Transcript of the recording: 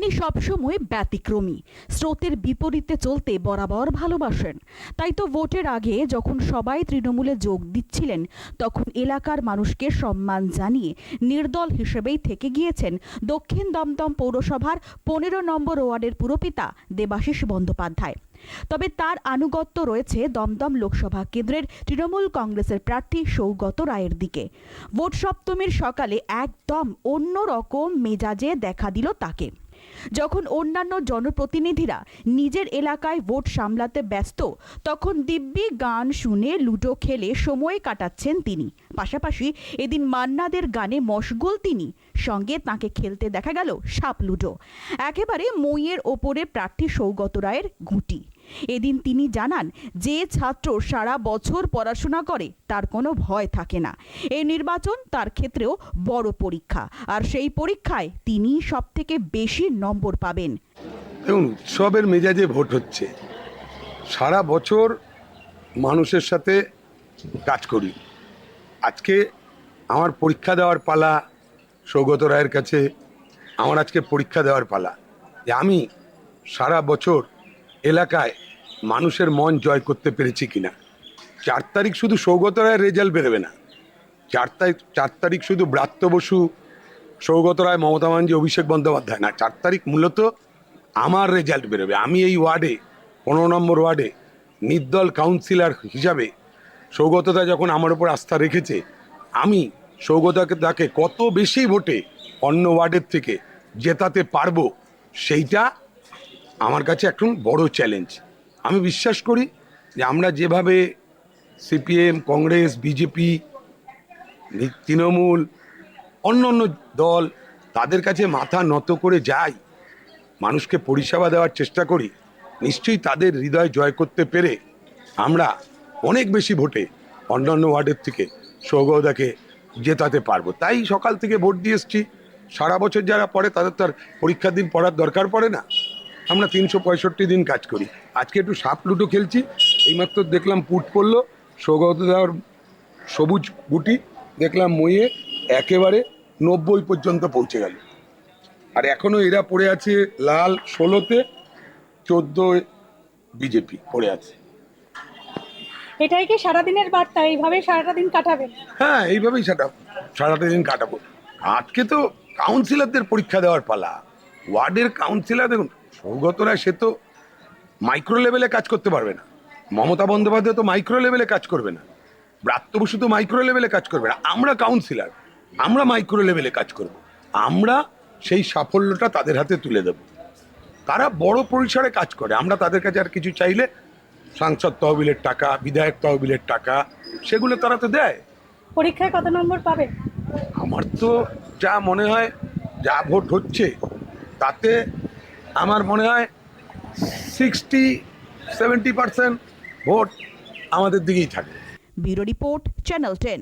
তিনি সবসময় ব্যতিক্রমী। স্রোতের বিপরীতে চলতে বরাবর ভালোবাসেন। তাই তো ভোটের আগে যখন সবাই তৃণমূলে যোগ দিচ্ছিলেন, তখন এলাকার মানুষকে সম্মান জানিয়ে নির্দল হিসেবেই থেকে গিয়েছেন দক্ষিণ দমদম পৌরসভার পনেরো নম্বর ওয়ার্ডের পুরপিতা দেবাশিস বন্দ্যোপাধ্যায়। তবে তার আনুগত্য রয়েছে দমদম লোকসভা কেন্দ্রের তৃণমূল কংগ্রেসের প্রার্থী সৌগত রায়ের দিকে। ভোট সপ্তমীর সকালে একদম অন্য রকম মেজাজে দেখা দিল তাকে। যখন অন্যান্য জনপ্রতিনিধিরা নিজের এলাকায় ভোট সামলাতে ব্যস্ত, তখন দিব্যি গান শুনে লুডো খেলে সময় কাটাচ্ছেন তিনি। পাশাপাশি এদিন মান্নাদের গানে মশগুল তিনি। সঙ্গে তাকে খেলতে দেখা গেল সাপ লুডো। একেবারে মইয়ের ওপরে প্রার্থী সৌগত রায়ের ঘুঁটি। এদিন তিনি জানান, যে ছাত্র সারা বছর পড়াশোনা করে, তার কোনো ভয় থাকে না। এই নির্বাচন তার ক্ষেত্রেও বড় পরীক্ষা। আর সেই পরীক্ষায় তিনি সব থেকে বেশি নম্বর পাবেন। দেখুন, উৎসবের মেজাজে ভোট হচ্ছে। সারা বছর মানুষের সাথে কাজ করি। আজকে আমার পরীক্ষা দেওয়ার পালা সৌগত রায়ের কাছে, আমার আজকে পরীক্ষা দেওয়ার পালা। যে আমি সারা বছর এলাকায় মানুষের মন জয় করতে পেরেছি কিনা? চার তারিখ শুধু সৌগত রায়ের রেজাল্ট বেরোবে না। চার তারিখ চার তারিখ শুধু ব্রাত্য বসু, সৌগত রায়, মমতা ব্যানার্জি, অভিষেক বন্দ্যোপাধ্যায় না। চার তারিখ মূলত আমার রেজাল্ট বেরোবে। আমি এই ওয়ার্ডে, পনেরো নম্বর ওয়ার্ডে নির্দল কাউন্সিলর হিসাবে সৌগতদা যখন আমার উপর আস্থা রেখেছে, আমি সৌগতাকে তাকে কত বেশি ভোটে অন্য ওয়ার্ডের থেকে জেতাতে পারব সেইটা আমার কাছে এখন বড় চ্যালেঞ্জ আমি বিশ্বাস করি যে আমরা যেভাবে সিপিএম কংগ্রেস বিজেপি তৃণমূল অন্য অন্য দল, তাদের কাছে মাথা নত করে যাই, মানুষকে পরিষেবা দেওয়ার চেষ্টা করি, নিশ্চয়ই তাদের হৃদয় জয় করতে পেরে আমরা অনেক বেশি ভোটে অন্যান্য ওয়ার্ডের থেকে সৌগদাকে জেতাতে পারব। তাই সকাল থেকে ভোট দিয়ে এসছি। সারা বছর যারা পড়ে তাদের তো আর পরীক্ষার দিন পড়ার দরকার পড়ে না। আমরা তিনশো পঁয়ষট্টি দিন কাজ করি। আজকে একটু সাপ লুডো খেলছি এইমাত্র দেখলাম পুট পড়ল সৌগত দেওয়ার সবুজ গুটি দেখলাম মইয়ে একেবারে নব্বই পর্যন্ত পৌঁছে গেল। আর এখনও এরা পড়ে আছে লাল ষোলোতে চোদ্দ বিজেপি পড়ে আছে। এটাই কি সারাদিনের বার্তা? এইভাবে সারাটা দিন কাটাবেন হ্যাঁ এইভাবেই সেটা সারাটা দিন কাটাবো। আজকে তো কাউন্সিলরদের পরীক্ষা দেওয়ার পালা। ওয়ার্ডের কাউন্সিলর দেখুন সৌগতরা সে তো মাইক্রো লেভেলে কাজ করতে পারবে না। মমতা বন্দ্যোপাধ্যায় তো মাইক্রো লেভেলে কাজ করবে না। ব্রাত্য বসু তো মাইক্রো লেভেলে কাজ করবে না। আমরা কাউন্সিলর আমরা মাইক্রো লেভেলে কাজ করব। আমরা সেই সাফল্যটা তাদের হাতে তুলে দেব। তারা বড় পরিসরে কাজ করে। আমরা তাদের কাছে আর কিছু চাইলে সাংসদ তহবিলের টাকা বিধায়ক তহবিলের টাকা সেগুলো তারা তো দেয়। পরীক্ষায় কত নম্বর পাবেন আমার তো যা মনে হয় যা ভোট হচ্ছে তাতে আমার মনে হয় সিক্সটি সেভেন্টি পার্সেন্ট ভোট আমাদের দিকেই থাকে। Bureau report channel ten.